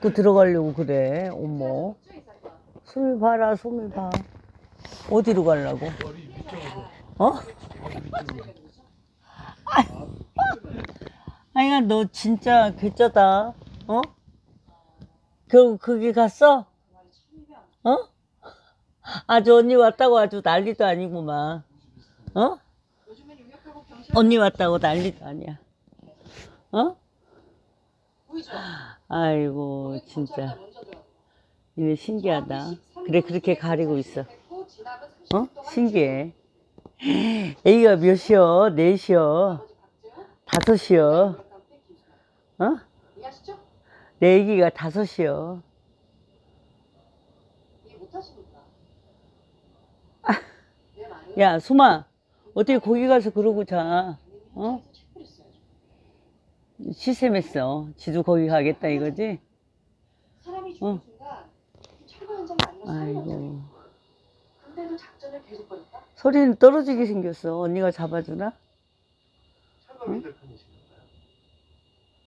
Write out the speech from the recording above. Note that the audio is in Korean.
그 들어가려고 그래, 어머. 소미 봐라, 소미 봐. 어디로 가려고? 어? 아이가 너 진짜 괴짜다. 어? 결국 거기 갔어? 어? 아주 언니 왔다고 아주 난리도 아니구만. 어? 언니 왔다고 난리도 아니야. 어? 아이고 진짜 이거 신기하다. 그래 그렇게 가리고 있어. 어? 신기해. 애기가 몇이여? 넷이여? 다섯이여? 어? 내 애기가? 내 말은 야 수마 어떻게 거기 가서 그러고 자? 어? 시샘했어. 지도 거기 가겠다 이거지? 사람이 죽은 어. 순간 철거 현장. 아이고 근데도 작전을 계속 벌였다? 소리는 떨어지게 생겼어. 언니가 잡아주나? 철거민들 편이신가요?